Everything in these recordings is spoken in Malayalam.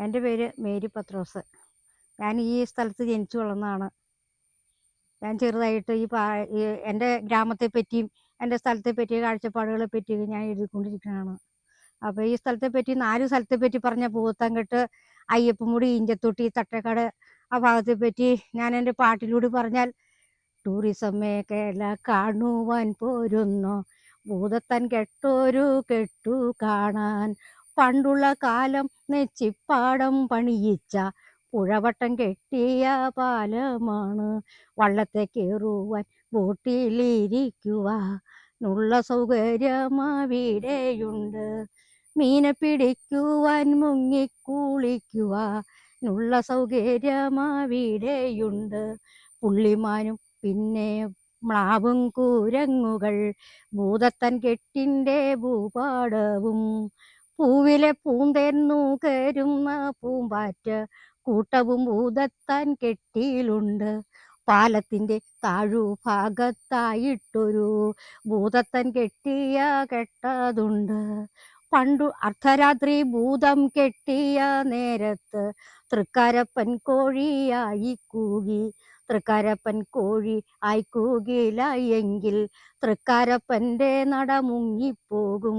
എന്റെ പേര് മേരി പത്രോസ്. ഞാൻ ഈ സ്ഥലത്ത് ജനിച്ചു വളർന്നതാണ്. ഞാൻ ചെറുതായിട്ട് ഈ പാ എന്റെ ഗ്രാമത്തെ പറ്റിയും എന്റെ സ്ഥലത്തെ പറ്റിയ കാഴ്ചപ്പാടുകളെ പറ്റിയും ഞാൻ എഴുതിക്കൊണ്ടിരിക്കുകയാണ് അപ്പോൾ ഈ സ്ഥലത്തെ പറ്റി നാല് സ്ഥലത്തെ പറ്റി പറഞ്ഞ പൂത്തങ്കെട്ട് അയ്യപ്പമുടി ഇഞ്ചത്തൊട്ടി തട്ടേക്കാട് ആ ഭാഗത്തെ പറ്റി ഞാൻ എന്റെ പാട്ടിലൂടെ പറഞ്ഞാൽ ടൂറിസം മേഖല കാണുവാൻ പോരുന്നു? ഭൂതത്താൻ കെട്ടോരു കെട്ടു കാണാൻ പണ്ടുള്ള കാലം നെച്ചിപ്പാടം പണിയിച്ച പുഴവട്ടം കെട്ടിയ പാലമാണ്. വള്ളത്തെ കയറുവാൻ ബോട്ടിലിരിക്കുവാനുള്ള സൗകര്യം അവിടെയുണ്ട്. മീനെ പിടിക്കുവാൻ മുങ്ങിക്കുളിക്കുവാനുള്ള സൗകര്യം അവിടെയുണ്ട്. പുള്ളിമാനും പിന്നെ മ്ലാവും കൂരങ്ങുകൾ ഭൂതത്തൻ കെട്ടിന്റെ ഭൂപാടവും പൂവിലെ പൂന്തേന്നു കരുന്ന പൂമ്പാറ്റ കൂട്ടവും ഭൂതത്താൻ കെട്ടിയിലുണ്ട്. പാലത്തിന്റെ താഴു ഭാഗത്തായിട്ടൊരു ഭൂതത്തൻ കെട്ടിയ കെട്ടതുണ്ട്. പണ്ടു അർദ്ധരാത്രി ഭൂതം കെട്ടിയ നേരത്ത് തൃക്കാരപ്പൻ കോഴിയായി കൂകി തൃക്കാരപ്പൻ കോഴി ആയി കൂകിലായെങ്കിൽ തൃക്കാരപ്പന്റെ നട മുങ്ങിപ്പോകും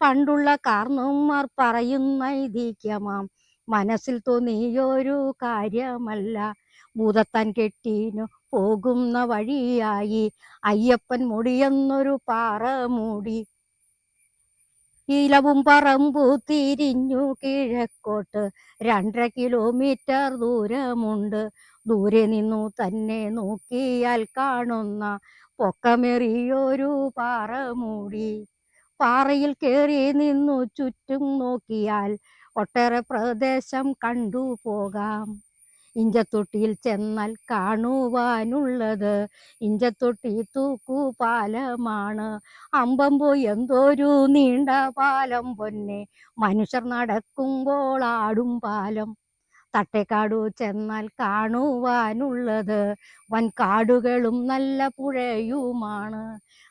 പണ്ടുള്ള കാർന്നോന്മാർ പറയുന്ന ഐതിഹ്യമാം. മനസ്സിൽ തോന്നിയൊരു കാര്യമല്ല. ഭൂതത്താൻ കെട്ടിനു പോകുന്ന വഴിയായി. അയ്യപ്പൻ മുടിയെന്നൊരു പാറ മൂടി ഇലവും പറമ്പു തിരിഞ്ഞു കിഴക്കോട്ട്. രണ്ടര കിലോമീറ്റർ ദൂരമുണ്ട്. ദൂരെ നിന്നു തന്നെ നോക്കിയാൽ കാണുന്ന പൊക്കമേറിയൊരു പാറ മൂടി പാറയിൽ കയറി നിന്നു ചുറ്റും നോക്കിയാൽ ഒട്ടേറെ പ്രദേശം കണ്ടു പോകാം. ഇഞ്ചത്തൊട്ടിയിൽ ചെന്നാൽ കാണുവാനുള്ളത്. ഇഞ്ചത്തൊട്ടി തൂക്കുപാലമാണ് അമ്പമ്പോ എന്തോരു നീണ്ട പാലം പൊന്നെ. മനുഷ്യർ നടക്കുമ്പോൾ ആടും പാലം. തട്ടേക്കാടു ചെന്നാൽ കാണുവാനുള്ളത്. വൻ കാടുകളും നല്ല പുഴയുമാണ്.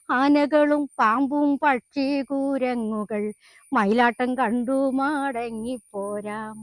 ആനകളും പാമ്പും പക്ഷി കൂരങ്ങുകൾ. മയിലാട്ടം കണ്ടു മടങ്ങിപ്പോരാം.